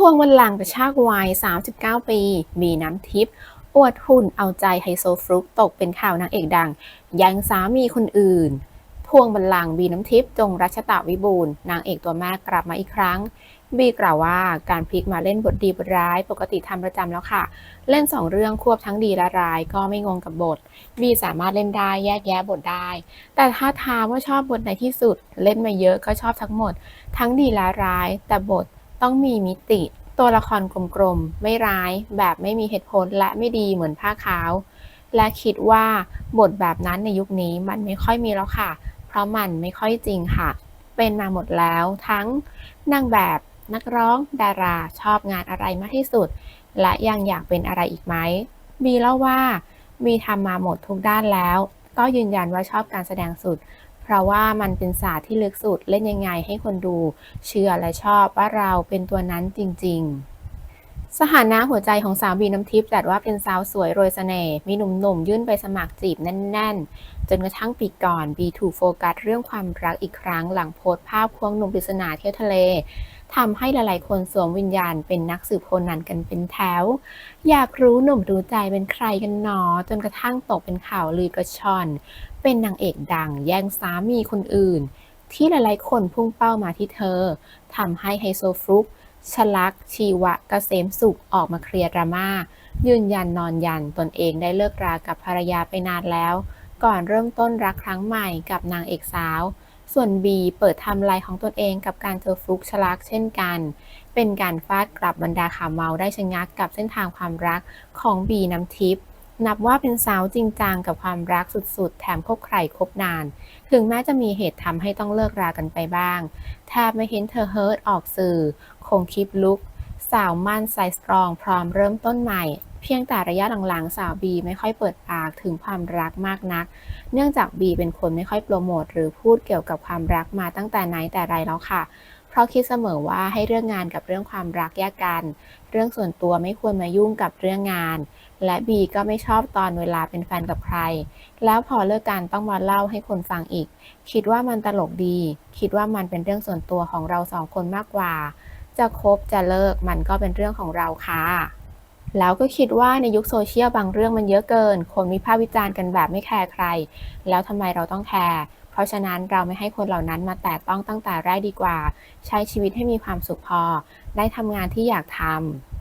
พวงวันหลังกระชากวัย 39 ปี มีน้ำทิพย์อวดหุ่นเอาใจไฮโซฟลุกตกเป็นข่าวนางเอกดังย่งสามีคนอื่น พวงบัลลังบีน้ำทิพย์จงรัชตะวิบูลนางเอกตัวแม่กลับมาอีกครั้ง บีกล่าวว่าการพลิกมาเล่นบทดีบทร้าย ปกติทำประจำแล้วค่ะ เล่นสองเรื่องควบทั้งดีและร้ายก็ไม่งงกับบท บีสามารถเล่นได้แยกแยะบทได้ แต่ถ้าถามว่าชอบบทไหนที่สุด เล่นมาเยอะก็ชอบทั้งหมด ทั้งดีและร้าย แต่บท ต้องมีมิติ ตัวละครกลมๆ ไม่ร้าย แบบไม่มีเหตุผลและไม่ดีเหมือนผ้าขาว และคิดว่าบทแบบนั้นในยุคนี้มันไม่ค่อยมีแล้วค่ะ เพราะมันไม่ค่อยจริงค่ะ เป็นมาหมดแล้วทั้งนางแบบนักร้องดาราชอบงานอะไรมากที่สุด และยังอยากเป็นอะไรอีกไหมบีเล่าว่าบีทำมาหมดทุกด้านแล้ว ก็ยืนยันว่าชอบการแสดงสุด เพราะว่ามันเป็นศาสตร์ที่ลึกสุดเล่นยังไงให้คนดู เชื่อและชอบว่าเราเป็นตัวนั้นจริง ๆ สถานะหัวใจของสาวบีน้ำทิพย์จัดว่าเป็นสาวสวยโรยเสน่ห์มีหนุ่มๆ ยื่นไปสมัครจีบแน่น ๆ จนกระทั่งปีก่อนบีถูกโฟกัสเรื่องความรักอีกครั้งหลังโพสภาพควงหนุ่มปริศนาเที่ยวทะเลทำให้หลายๆ คนสวมวิญญาณเป็นนักสืบโคนันกันเป็นแถว อยากรู้หนุ่มรู้ใจเป็นใครกันหนอ จนกระทั่งตกเป็นข่าวลือกระชอน เป็นนางเอกดังแย่งสามีคนอื่น ที่หลายๆ คนพุ่งเป้ามาที่เธอทำให้ไฮโซฟลุก ชลักษ์ชีวะเกษมสุขออกมาเคลียร์ดราม่ายืนยันนอนยันตนเองได้เลิกรากับภรรยาไปนานแล้ว ก่อนเริ่มต้นรักครั้งใหม่กับนางเอกสาว ส่วนบีเปิดทำลายของตนเองกับการเจอฟลุกชลักษ์เช่นกัน เป็นการฟาดกลับบรรดาข่าวเมาได้ชะงักกับเส้นทางความรักของบีน้ำทิพย์ นับว่าเป็นสาวจริงจังกับความรักสุดๆ แถมคบใครคบนาน ถึงแม้จะมีเหตุทำให้ต้องเลิกรากันไปบ้างแทบไม่เห็นเธอเฮิร์ตออกสื่อ คงคลิปลุก สาวมั่นไซสตรองพร้อมเริ่มต้นใหม่ เพียงแต่ระยะหลังๆ สาวบีไม่ค่อยเปิดปากถึงความรักมากนัก เนื่องจากบีเป็นคนไม่ค่อยโปรโมทหรือพูดเกี่ยวกับความรักมาตั้งแต่ไหนแต่ไรแล้วค่ะเพราะคิดเสมอว่าให้เรื่องงานกับเรื่องความรักแยกกัน เรื่องส่วนตัวไม่ควรมายุ่งกับเรื่องงาน และบีก็ไม่ชอบตอนเวลาเป็นแฟนกับใคร แล้วพอเลิกกันต้องมาเล่าให้คนฟังอีก คิดว่ามันตลกดี คิดว่ามันเป็นเรื่องส่วนตัวของเราสองคนมากกว่า จะคบจะเลิกมันก็เป็นเรื่องของเราค่ะ แล้วก็คิดว่าในยุคโซเชียลบางเรื่องมันเยอะเกิน คนวิพากษ์วิจารณ์กันแบบไม่แคร์ใคร แล้วทำไมเราต้องแคร์ เพราะฉะนั้นเราไม่ให้คนเหล่านั้นมาแตะต้องตั้งแต่แรกดีกว่า ใช้ชีวิตให้มีความสุขพอ ได้ทำงานที่อยากทำ